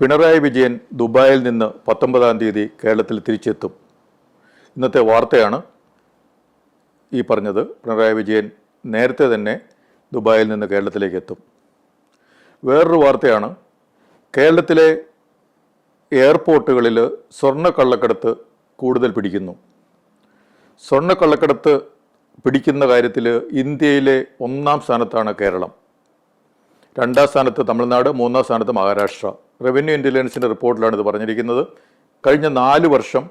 പിണറായി വിജയൻ ദുബായിൽ നിന്ന് പത്തൊമ്പതാം തീയതി കേരളത്തിൽ തിരിച്ചെത്തും. ഇന്നത്തെ വാർത്തയാണ് ഈ പറഞ്ഞത്. പിണറായി വിജയൻ നേരത്തെ തന്നെ ദുബായിൽ നിന്ന് കേരളത്തിലേക്ക് എത്തും. വേറൊരു വാർത്തയാണ്. കേരളത്തിലെ എയർപോർട്ടുകളിൽ സ്വർണക്കള്ളക്കടത്ത് കൂടുതൽ പിടിക്കുന്നു. സ്വർണക്കള്ളക്കടത്ത് പിടിക്കുന്ന കാര്യത്തിൽ ഇന്ത്യയിലെ ഒന്നാം സ്ഥാനത്താണ് കേരളം. രണ്ടാം സ്ഥാനത്ത് തമിഴ്നാട് മൂന്നാം സ്ഥാനത്ത് മഹാരാഷ്ട്ര. റവന്യൂ ഇന്റലിജൻസിന്റെ റിപ്പോർട്ടിലാണ് ഇത് പറഞ്ഞിരിക്കുന്നത്. കഴിഞ്ഞ നാല് വർഷം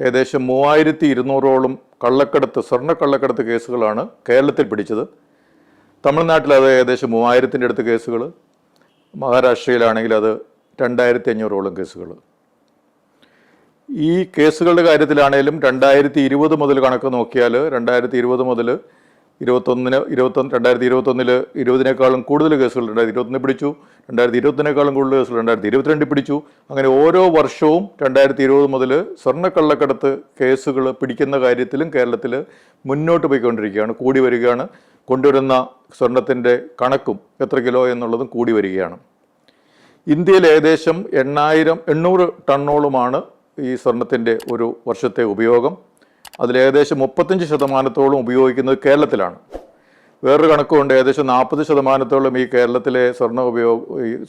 ഏകദേശം മൂവായിരത്തി ഇരുന്നൂറോളം കള്ളക്കടത്ത് സ്വർണ കള്ളക്കടത്ത് കേസുകളാണ് കേരളത്തിൽ പിടിച്ചത്. തമിഴ്നാട്ടിൽ അത് ഏകദേശം മൂവായിരത്തിന്റെ അടുത്ത് കേസുകൾ. മഹാരാഷ്ട്രയിലാണെങ്കിൽ അത് രണ്ടായിരത്തി അഞ്ഞൂറോളം കേസുകൾ. ഈ കേസുകളുടെ കാര്യത്തിലാണേലും രണ്ടായിരത്തി ഇരുപത് മുതൽ കണക്ക് നോക്കിയാൽ രണ്ടായിരത്തി ഇരുപത് മുതൽ ഇരുപത്തൊന്നിന് ഇരുപത്തൊന്ന് രണ്ടായിരത്തി ഇരുപത്തൊന്നിൽ ഇരുപതിനേക്കാളും കൂടുതൽ കേസുകൾ രണ്ടായിരത്തി ഇരുപത്തൊന്ന് പിടിച്ചു. രണ്ടായിരത്തി ഇരുപത്തിനേക്കാളും കൂടുതൽ കേസുകൾ രണ്ടായിരത്തി ഇരുപത്തിരണ്ട് പിടിച്ചു. അങ്ങനെ ഓരോ വർഷവും രണ്ടായിരത്തി ഇരുപത് മുതൽ സ്വർണക്കള്ളക്കടത്ത് കേസുകൾ പിടിക്കുന്ന കാര്യത്തിലും കേരളത്തിൽ മുന്നോട്ട് പോയിക്കൊണ്ടിരിക്കുകയാണ് കൂടി വരികയാണ്. കൊണ്ടുവരുന്ന സ്വർണത്തിന്റെ കണക്കും എത്ര കിലോ എന്നുള്ളതും കൂടി വരികയാണ്. ഇന്ത്യയിൽ ഏകദേശം എണ്ണായിരം എണ്ണൂറ് ടണ്ണോളുമാണ് ഈ സ്വർണത്തിന്റെ ഒരു വർഷത്തെ ഉപയോഗം. അതിൽ ഏകദേശം മുപ്പത്തഞ്ച് ശതമാനത്തോളം ഉപയോഗിക്കുന്നത് കേരളത്തിലാണ്. വേറൊരു കണക്കുണ്ട് ഏകദേശം നാൽപ്പത് ശതമാനത്തോളം ഈ കേരളത്തിലെ സ്വർണ ഉപയോഗ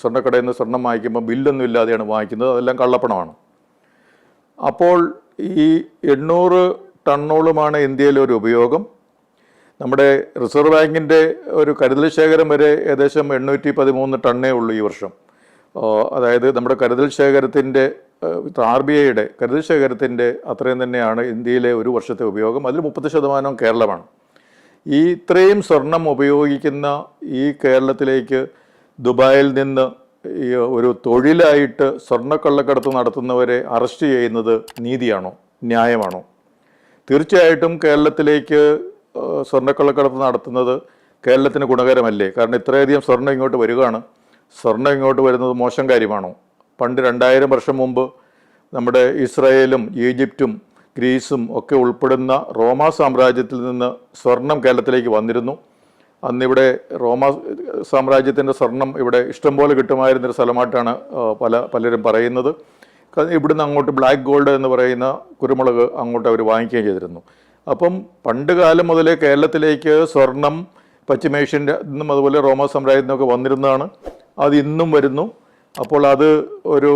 സ്വർണക്കടയിൽ നിന്ന് സ്വർണം വാങ്ങിക്കുമ്പോൾ ബില്ലൊന്നും ഇല്ലാതെയാണ് വാങ്ങിക്കുന്നത് അതെല്ലാം കള്ളപ്പണമാണ്. അപ്പോൾ ഈ എണ്ണൂറ് ടണ്ണോളുമാണ് ഇന്ത്യയിലെ ഒരു ഉപയോഗം. നമ്മുടെ റിസർവ് ബാങ്കിന്റെ ഒരു കരുതൽ ശേഖരം വരെ ഏകദേശം എണ്ണൂറ്റി പതിമൂന്ന് ടണ്ണേ ഉള്ളൂ ഈ വർഷം. അതായത് നമ്മുടെ കരുതൽ ശേഖരത്തിന്റെ ആർ ബി ഐയുടെ കരുതൽ ശേഖരത്തിന്റെ അത്രയും തന്നെയാണ് ഇന്ത്യയിലെ ഒരു വർഷത്തെ ഉപയോഗം. അതിൽ മുപ്പത് ശതമാനം കേരളമാണ്. ഈ ഇത്രയും സ്വർണം ഉപയോഗിക്കുന്ന ഈ കേരളത്തിലേക്ക് ദുബായിൽ നിന്ന് ഈ ഒരു തൊഴിലായിട്ട് സ്വർണക്കള്ളക്കടത്ത് നടത്തുന്നവരെ അറസ്റ്റ് ചെയ്യുന്നത് നീതിയാണോ? ന്യായമാണോ? തീർച്ചയായിട്ടും കേരളത്തിലേക്ക് സ്വർണക്കള്ളക്കടത്ത് നടത്തുന്നത് കേരളത്തിന് ഗുണകരമല്ലേ? കാരണം ഇത്രയധികം സ്വർണം ഇങ്ങോട്ട് വരികയാണ്. സ്വർണം ഇങ്ങോട്ട് വരുന്നത് മോശം കാര്യമാണോ? പണ്ട് രണ്ടായിരം വർഷം മുമ്പ് നമ്മുടെ ഇസ്രായേലും ഈജിപ്തും ഗ്രീസും ഒക്കെ ഉൾപ്പെടുന്ന റോമാ സാമ്രാജ്യത്തിൽ നിന്ന് സ്വർണം കേരളത്തിലേക്ക് വന്നിരുന്നു. അന്നിവിടെ റോമാ സാമ്രാജ്യത്തിന്റെ സ്വർണം ഇവിടെ ഇഷ്ടംപോലെ കിട്ടുമായിരുന്നൊരു സ്ഥലമായിട്ടാണ് പല പലരും പറയുന്നത്. ഇവിടുന്ന് അങ്ങോട്ട് ബ്ലാക്ക് ഗോൾഡ് എന്ന് പറയുന്ന കുരുമുളക് അങ്ങോട്ട് അവർ വാങ്ങിക്കുകയും ചെയ്തിരുന്നു. അപ്പം പണ്ട് കാലം മുതലേ കേരളത്തിലേക്ക് സ്വർണം പശ്ചിമേഷ്യന്റെ നിന്നും അതുപോലെ റോമാ സാമ്രാജ്യത്തിൽ നിന്നൊക്കെ വന്നിരുന്നതാണ്. അത് ഇന്നും വരുന്നു. അപ്പോൾ അത് ഒരു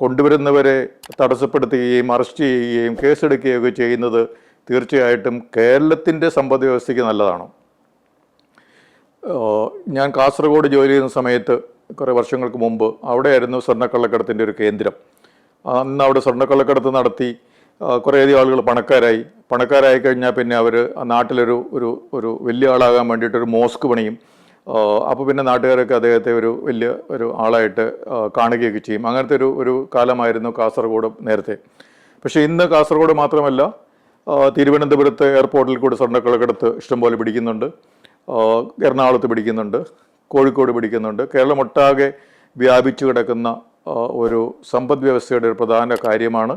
കൊണ്ടുവരുന്നവരെ തടസ്സപ്പെടുത്തുകയും അറസ്റ്റ് ചെയ്യുകയും കേസെടുക്കുകയും ഒക്കെ ചെയ്യുന്നത് തീർച്ചയായിട്ടും കേരളത്തിന്റെ സമ്പദ് വ്യവസ്ഥയ്ക്ക് നല്ലതാണ്. ഞാൻ കാസർഗോഡ് ജോലി ചെയ്യുന്ന സമയത്ത് കുറേ വർഷങ്ങൾക്ക് മുമ്പ് അവിടെയായിരുന്നു സ്വർണക്കള്ളക്കടത്തിന്റെ ഒരു കേന്ദ്രം. അന്ന് അവിടെ സ്വർണക്കള്ളക്കടത്ത് നടത്തി കുറേയധികം ആളുകൾ പണക്കാരായി. പണക്കാരായി കഴിഞ്ഞാൽ പിന്നെ അവർ നാട്ടിലൊരു ഒരു ഒരു വലിയ ആളാകാൻ വേണ്ടിയിട്ടൊരു മോസ്ക് പണിയും അപ്പോൾ പിന്നെ നാട്ടുകാരൊക്കെ അദ്ദേഹത്തെ ഒരു വലിയ ഒരു ആളായിട്ട് കാണുകയൊക്കെ ചെയ്യും. അങ്ങനത്തെ ഒരു ഒരു കാലമായിരുന്നു കാസർഗോഡ് നേരത്തെ. പക്ഷേ ഇന്ന് കാസർഗോഡ് മാത്രമല്ല തിരുവനന്തപുരത്ത് എയർപോർട്ടിൽ കൂടി സ്വർണക്കള്ളക്കടത്ത് ഇഷ്ടംപോലെ പിടിക്കുന്നുണ്ട്. എറണാകുളത്ത് പിടിക്കുന്നുണ്ട് കോഴിക്കോട് പിടിക്കുന്നുണ്ട്. കേരളം ഒട്ടാകെ വ്യാപിച്ചു കിടക്കുന്ന ഒരു സമ്പദ് വ്യവസ്ഥയുടെ ഒരു പ്രധാന കാര്യമാണ്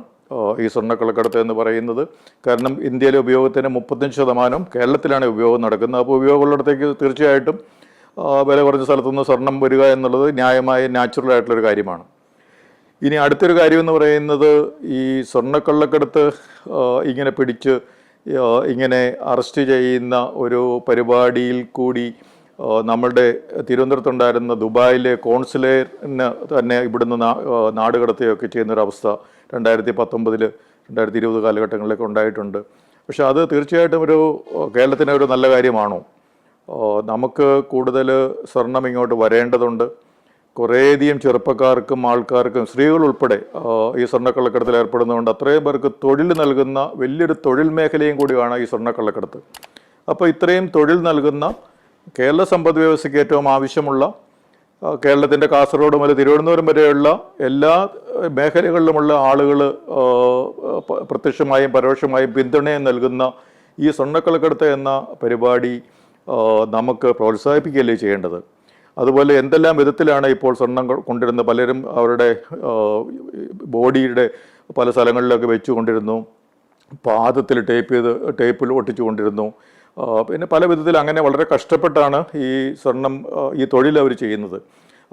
ഈ സ്വർണക്കളക്കടത്ത് എന്ന് പറയുന്നത്. കാരണം ഇന്ത്യയിലെ ഉപയോഗത്തിന് മുപ്പത്തഞ്ച് ശതമാനം കേരളത്തിലാണ് ഉപയോഗം നടക്കുന്നത്. അപ്പോൾ ഉപയോഗമുള്ളിടത്തേക്ക് തീർച്ചയായിട്ടും വില കുറഞ്ഞ സ്ഥലത്തുനിന്ന് സ്വർണം വരിക എന്നുള്ളത് ന്യായമായ നാച്ചുറൽ ആയിട്ടുള്ളൊരു കാര്യമാണ്. ഇനി അടുത്തൊരു കാര്യം എന്ന് പറയുന്നത് ഈ സ്വർണക്കള്ളക്കടത്ത് ഇങ്ങനെ പിടിച്ച് ഇങ്ങനെ അറസ്റ്റ് ചെയ്യുന്ന ഒരു പരിപാടിയിൽ കൂടി നമ്മളുടെ തിരുവനന്തപുരത്തുണ്ടായിരുന്ന ദുബായിലെ കോൺസുലേറിന് തന്നെ ഇവിടുന്ന് നാട് കടത്തുകയൊക്കെ ചെയ്യുന്നൊരവസ്ഥ രണ്ടായിരത്തി പത്തൊമ്പതിൽ രണ്ടായിരത്തി ഇരുപത് കാലഘട്ടങ്ങളിലൊക്കെ ഉണ്ടായിട്ടുണ്ട്. പക്ഷേ അത് തീർച്ചയായിട്ടും ഒരു കേരളത്തിന് ഒരു നല്ല കാര്യമാണോ? നമുക്ക് കൂടുതൽ സ്വർണം ഇങ്ങോട്ട് വരേണ്ടതുണ്ട്. കുറേയധികം ചെറുപ്പക്കാർക്കും ആൾക്കാർക്കും സ്ത്രീകൾ ഉൾപ്പെടെ ഈ സ്വർണക്കള്ളക്കടത്തിൽ ഏർപ്പെടുന്നതുകൊണ്ട് അത്രയും പേർക്ക് തൊഴിൽ നൽകുന്ന വലിയൊരു തൊഴിൽ മേഖലയും കൂടിയാണ് ഈ സ്വർണക്കള്ളക്കടത്ത്. അപ്പോൾ ഇത്രയും തൊഴിൽ നൽകുന്ന കേരള സമ്പദ് വ്യവസ്ഥയ്ക്ക് ഏറ്റവും ആവശ്യമുള്ള കേരളത്തിന്റെ കാസർഗോഡ് മുതൽ തിരുവനന്തപുരം വരെയുള്ള എല്ലാ മേഖലകളിലുമുള്ള ആളുകൾ പ്രത്യക്ഷമായും പരോക്ഷമായും പിന്തുണയും നൽകുന്ന ഈ സ്വർണക്കള്ളക്കടത്ത് എന്ന പരിപാടി നമുക്ക് പ്രോത്സാഹിപ്പിക്കുകയല്ലേ ചെയ്യേണ്ടത്? അതുപോലെ എന്തെല്ലാം വിധത്തിലാണ് ഇപ്പോൾ സ്വർണം കൊണ്ടിരുന്ന കൊണ്ടിരുന്നത്? പലരും അവരുടെ ബോഡിയുടെ പല സ്ഥലങ്ങളിലൊക്കെ വെച്ചു കൊണ്ടിരുന്നു പാദത്തിൽ ടേപ്പ് ചെയ്ത് ടേപ്പിൽ ഒട്ടിച്ചു കൊണ്ടിരുന്നു പിന്നെ പല വിധത്തിൽ അങ്ങനെ വളരെ കഷ്ടപ്പെട്ടാണ് ഈ സ്വർണം ഈ തൊഴിൽ അവർ ചെയ്യുന്നത്.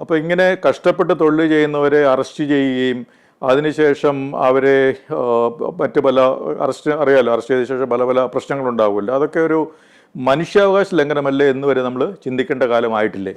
അപ്പോൾ ഇങ്ങനെ കഷ്ടപ്പെട്ട് തൊഴിൽ ചെയ്യുന്നവരെ അറസ്റ്റ് ചെയ്യുകയും അതിനുശേഷം അവരെ മറ്റ് പല അറസ്റ്റ് അറിയാലോ അറസ്റ്റ് ചെയ്ത ശേഷം പല പല പ്രശ്നങ്ങളുണ്ടാവുമല്ലോ. അതൊക്കെ ഒരു മനുഷ്യാവകാശ ലംഘനമല്ലേ എന്ന് വരെ നമ്മൾ ചിന്തിക്കേണ്ട കാലമായിട്ടില്ലേ?